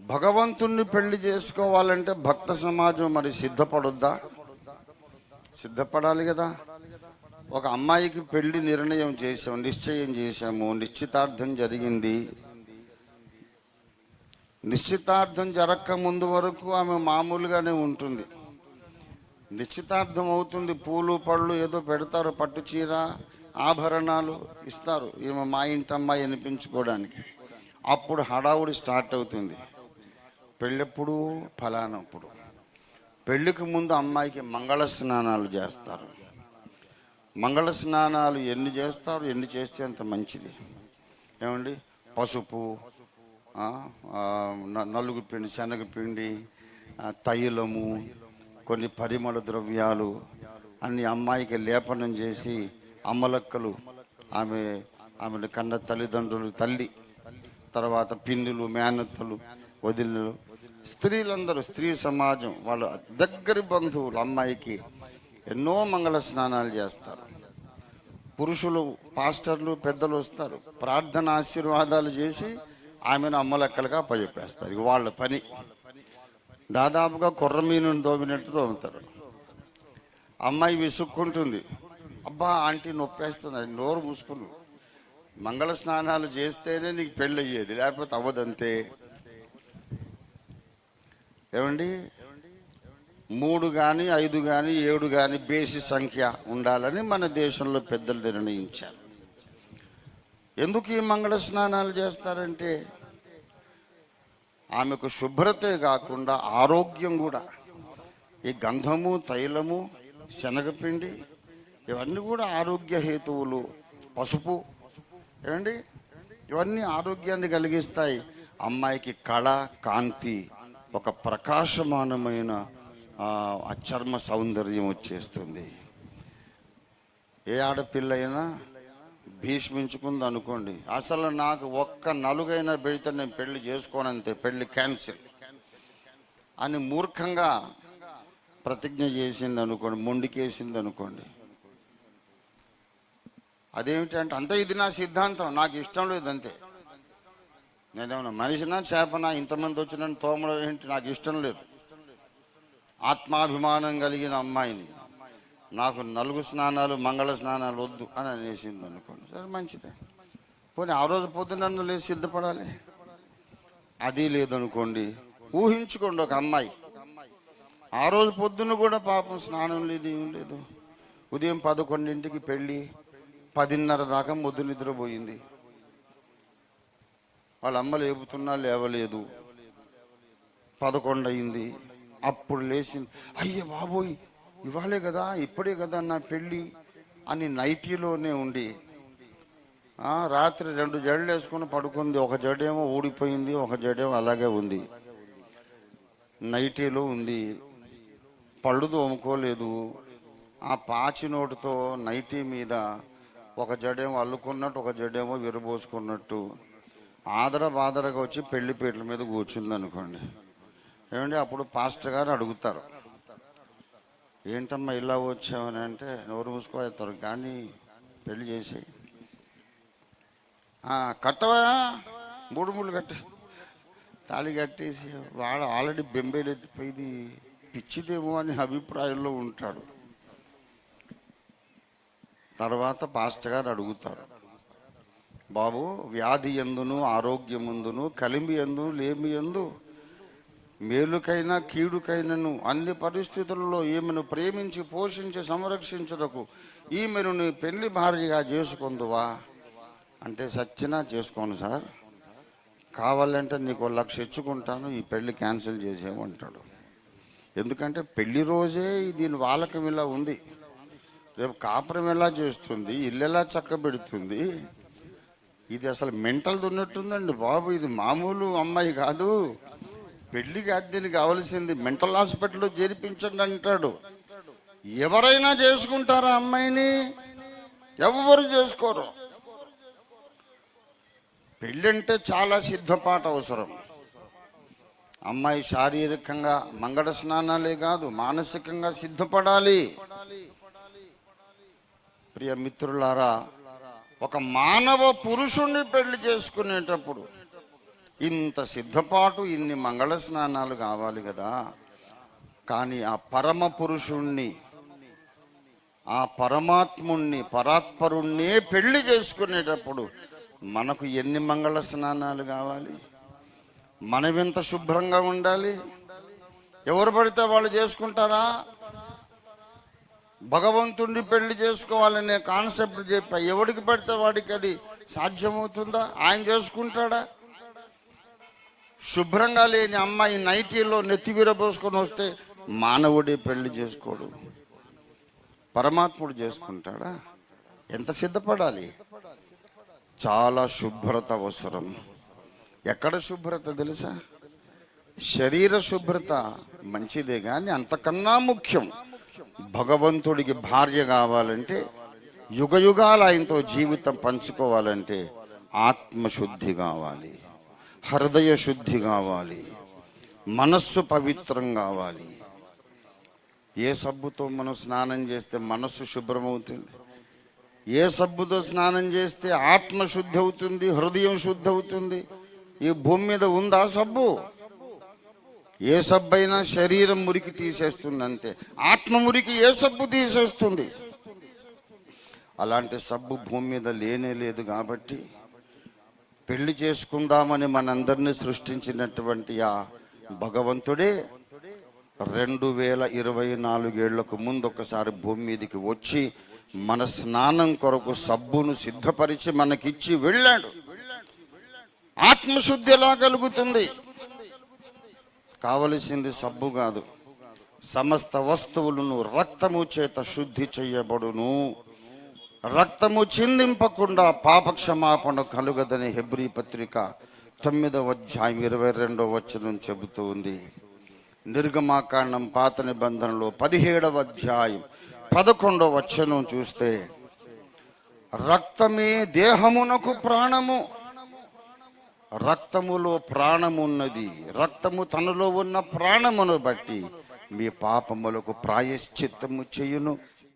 భగవంతుణ్ణి పెళ్ళి చేసుకోవాలంటే భక్త సమాజం మరి సిద్ధపడొద్దా? సిద్ధపడాలి కదా. ఒక అమ్మాయికి పెళ్ళి నిర్ణయం చేసాము నిశ్చయం చేశాము నిశ్చితార్థం జరిగింది. నిశ్చితార్థం జరగక ముందు వరకు ఆమె మామూలుగానే ఉంటుంది. నిశ్చితార్థం అవుతుంది పూలు పళ్ళు ఏదో పెడతారు పట్టు చీర ఆభరణాలు ఇస్తారు. ఈమె మా ఇంటి అమ్మాయి అనిపించుకోవడానికి. అప్పుడు హడావుడి స్టార్ట్ అవుతుంది. పెళ్ళెప్పుడు? ఫలానప్పుడు పెళ్ళికి ముందు అమ్మాయికి మంగళ స్నానాలు చేస్తారు. మంగళ స్నానాలు ఎన్ని చేస్తారు? ఎన్ని చేస్తే అంత మంచిది? ఏమండి? పసుపు నలుగు పిండి శనగపిండి తైలము కొన్ని పరిమళ ద్రవ్యాలు అన్ని అమ్మాయికి లేపనం చేసి అమ్మలక్కలు ఆమె ఆమెను కన్న తల్లిదండ్రులు తల్లి తర్వాత పిన్నులు మేనత్తలు వదినలు స్త్రీలందరూ స్త్రీ సమాజం వాళ్ళ దగ్గర బంధువులు అమ్మాయికి ఎన్నో మంగళ స్నానాలు చేస్తారు. పురుషులు పాస్టర్లు పెద్దలు వస్తారు. ప్రార్థన ఆశీర్వాదాలు చేసి ఆమెను అమ్మలెక్కలుగా పనిపేస్తారు ఇక వాళ్ళ పని. దాదాపుగా కుర్ర మీనుని దోమినట్టు దోముతారు. అమ్మాయి విసుక్కుంటుంది. అబ్బా ఆంటీ నొప్పేస్తుంది. అది నోరు మూసుకుని. మంగళ స్నానాలు చేస్తేనే నీకు పెళ్ళి అయ్యేది లేకపోతే అవ్వదంతే. ఏమండి? మూడు కానీ ఐదు కానీ ఏడు కానీ బేసి సంఖ్య ఉండాలని మన దేశంలో పెద్దలు నిర్ణయించారు. ఎందుకు ఈ మంగళ స్నానాలు చేస్తారంటే ఆమెకు శుభ్రతే కాకుండా ఆరోగ్యం కూడా. ఈ గంధము తైలము శనగపిండి ఇవన్నీ కూడా ఆరోగ్య హేతువులు. పసుపు ఏమండి? ఇవన్నీ ఆరోగ్యాన్ని కలిగిస్తాయి. అమ్మాయికి కళ కాంతి ఒక ప్రకాశమానమైన ఆ, చర్మ సౌందర్యం వచ్చేస్తుంది. ఏ ఆడపిల్ల అయినా భీష్మించుకుంది అనుకోండి. అసలు నాకు ఒక్క నలుగైనా పెడితే నేను పెళ్ళి చేసుకోనంతే పెళ్ళి క్యాన్సిల్. అని మూర్ఖంగా ప్రతిజ్ఞ చేసింది అనుకోండి మొండికేసింది అనుకోండి. అదేమిటంటే అంతే ఇది నా సిద్ధాంతం నాకు ఇష్టం లేదు అంతే నేనేమన్నా మనిషినా చేపనా ఇంతమంది వచ్చిన తోమడం ఏంటి? నాకు ఇష్టం లేదు. ఆత్మాభిమానం కలిగిన అమ్మాయిని నాకు నలుగు స్నానాలు మంగళ స్నానాలు వద్దు అని అనేసింది అనుకోండి. సరే మంచిదే. పోనీ ఆ రోజు పొద్దున్న లేచి సిద్ధపడాలి? అది లేదనుకోండి. ఊహించుకోండి ఒక అమ్మాయి. ఆ రోజు పొద్దున్న కూడా పాపం స్నానం లేదు ఏం లేదు. ఉదయం పదకొండింటికి పెళ్ళి పదిన్నర దాకా మొద్దు నిద్రపోయింది. వాళ్ళ అమ్మ లేపుతున్నా లేవలేదు. పదకొండు అయింది అప్పుడు లేచింది అయ్యే బాబోయ్ ఇవాళే కదా ఇప్పుడే కదా నా పెళ్ళి అని నైటీలోనే ఉండి రాత్రి రెండు జడలు వేసుకుని పడుకుంది. ఒక జడేమో ఊడిపోయింది ఒక జడేమో అలాగే ఉంది. నైటీలో ఉంది. పళ్ళు తోముకోలేదు. ఆ పాచి నోటుతో నైటీ మీద ఒక జడేమో అల్లుకున్నట్టు ఒక జడేమో విరబోసుకున్నట్టు ఆదర బాదరగా వచ్చి పెళ్ళి పీటల మీద కూర్చుంది అనుకోండి ఏమండి? అప్పుడు పాస్టర్ గారు అడుగుతారు. ఏంటమ్మా ఇలా వచ్చామని అంటే నోరు మూసుకోతారు కానీ పెళ్ళి చేసి కట్టవా? మూడు మూడు కట్టి. తాళి కట్టేసి వాడు ఆల్రెడీ బెంబేలు ఎత్తిపోయింది. పిచ్చిదేమో అని అభిప్రాయంలో ఉంటాడు. తర్వాత పాస్టర్ గారు అడుగుతారు. బాబు వ్యాధి ఎందును ఆరోగ్యముందును కలిమి ఎందు లేమి ఎందు మేలుకైనా కీడుకైనను అన్ని పరిస్థితులలో ఈమెను ప్రేమించి పోషించి సంరక్షించుటకు ఈమెను నీ పెళ్ళి భార్యగా చేసుకుందువా? అంటే సచ్చినా చేసుకోను సార్. కావాలంటే నీకు లక్ష ఇచ్చుకుంటాను ఈ పెళ్ళి క్యాన్సిల్ చేసేయమంటాడు ఎందుకంటే పెళ్ళి రోజే దీని వాలకం ఇలా ఉంది. రేపు కాపురం ఎలా చేస్తుంది? ఇల్లు ఎలా చక్కబెడుతుంది? ఇది అసలు మెంటల్ ఉన్నట్టుందండి బాబు ఇది మామూలు అమ్మాయి కాదు. పెళ్ళికి అద్దెని కావలసింది. మెంటల్ హాస్పిటల్లో చేర్పించండి అంటాడు. ఎవరైనా చేసుకుంటారా అమ్మాయిని? ఎవరు చేసుకోరు. పెళ్ళంటే చాలా సిద్ధపాట అవసరం. అమ్మాయి శారీరకంగా మంగళ స్నానాలే కాదు మానసికంగా సిద్ధపడాలి. ప్రియ మిత్రులారా ఒక మానవ పురుషుణ్ణి పెళ్ళి చేసుకునేటప్పుడు ఇంత సిద్ధపాటు ఇన్ని మంగళ స్నానాలు కావాలి కదా. కానీ ఆ పరమ పురుషుణ్ణి ఆ పరమాత్ముణ్ణి పరాత్పరుణ్ణే పెళ్ళి చేసుకునేటప్పుడు మనకు ఎన్ని మంగళ స్నానాలు కావాలి? మనమెంత శుభ్రంగా ఉండాలి? ఎవరు పడితే వాళ్ళు చేసుకుంటారా? భగవంతుడిని పెళ్ళి చేసుకోవాలనే కాన్సెప్ట్ చెప్పా. ఎవడికి పడితే వాడికి అది సాధ్యమవుతుందా? ఆయన చేసుకుంటాడా? శుభ్రంగా లేని అమ్మాయి నైటీలో నెత్తి విరబోసుకొని వస్తే మానవుడే పెళ్ళి చేసుకోడు. పరమాత్ముడు చేసుకుంటాడా? ఎంత సిద్ధపడాలి? చాలా శుభ్రత అవసరం. ఎక్కడ శుభ్రత తెలుసా? శరీర శుభ్రత మంచిదే కానీ అంతకన్నా ముఖ్యం భగవంతుడికి భార్య కావాలంటే యుగ యుగాలు ఆయనతో జీవితం పంచుకోవాలంటే ఆత్మశుద్ధి కావాలి హృదయ శుద్ధి కావాలి మనస్సు పవిత్రం కావాలి. ఏ సబ్బుతో మనం స్నానం చేస్తే మనస్సు శుభ్రమవుతుంది? ఏ సబ్బుతో స్నానం చేస్తే ఆత్మ శుద్ధి అవుతుంది హృదయం శుద్ధి అవుతుంది? ఈ భూమి మీద ఉందా సబ్బు? ఏ సబ్బైనా శరీరం మురికి తీసేస్తుంది అంతే ఆత్మ మురికి ఏ సబ్బు తీసేస్తుంది? అలాంటి సబ్బు భూమి మీద లేనే లేదు కాబట్టి పెళ్ళి చేసుకుందామని మనందరినీ సృష్టించినటువంటి ఆ భగవంతుడే రెండు వేల ఇరవై నాలుగేళ్ళకు ముందు ఒకసారి భూమి మీదకి వచ్చి మన స్నానం కొరకు సబ్బును సిద్ధపరిచి మనకిచ్చి వెళ్ళాడు. ఆత్మశుద్ధి ఎలా కలుగుతుంది? కావలసింది సబ్బు కాదు. సమస్త వస్తువులను రక్తము చేత శుద్ధి చేయబడును. రక్తము చిందింపకుండా పాపక్షమాపణ కలుగదని హెబ్రీ పత్రిక తొమ్మిదవ అధ్యాయం ఇరవై రెండవ వచనం చెబుతూ ఉంది. నిర్గమాకాండం పాత నిబంధనలో పదిహేడవ అధ్యాయం పదకొండవ వచనం చూస్తే రక్తమే దేహమునకు ప్రాణము రక్తములో ప్రాణమున్నది. రక్తము తనలో ఉన్న ప్రాణమును బట్టి మీ పాపములకు ప్రాయశ్చిత్తము చేయును.